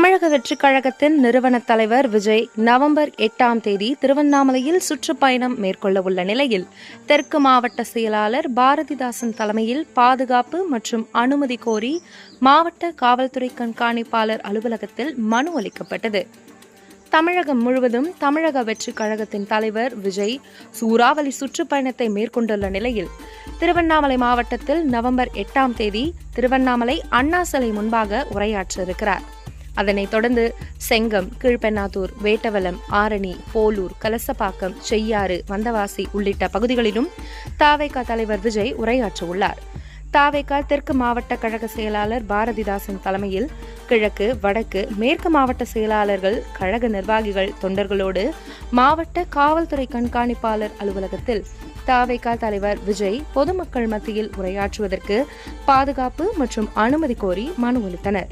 தமிழக வெற்றிக் கழகத்தின் நிறுவன தலைவர் விஜய் நவம்பர் எட்டாம் தேதி திருவண்ணாமலையில் சுற்றுப்பயணம் மேற்கொள்ள உள்ள நிலையில். தெற்கு மாவட்ட செயலாளர் பாரதிதாசன் தலைமையில் பாதுகாப்பு மற்றும் அனுமதி கோரி மாவட்ட காவல்துறை கண்காணிப்பாளர் அலுவலகத்தில் மனு அளிக்கப்பட்டது. தமிழகம் முழுவதும் தமிழக வெற்றிக் கழகத்தின் தலைவர் விஜய் சூறாவளி சுற்றுப்பயணத்தை மேற்கொண்டுள்ள நிலையில் திருவண்ணாமலை மாவட்டத்தில் நவம்பர் எட்டாம் தேதி திருவண்ணாமலை அண்ணா சிலை முன்பாக உரையாற்றவிருக்கிறார் அதனைத் தொடர்ந்து செங்கம் கீழ்பெண்ணாத்தூர் வேட்டவலம் ஆரணி போலூர் கலசப்பாக்கம் செய்யாறு வந்தவாசி உள்ளிட்ட பகுதிகளிலும் தாவைக்கா தலைவர் விஜய் உரையாற்ற உள்ளார் தாவேகா தெற்கு மாவட்ட கழக செயலாளர் பாரதிதாசன் தலைமையில் கிழக்கு வடக்கு மேற்கு மாவட்ட செயலாளர்கள் கழக நிர்வாகிகள் தொண்டர்களோடு மாவட்ட காவல்துறை கண்காணிப்பாளர் அலுவலகத்தில் தாவேகா தலைவர் விஜய் பொதுமக்கள் மத்தியில் உரையாற்றுவதற்கு பாதுகாப்பு மற்றும் அனுமதி கோரி மனு அளித்தனர்.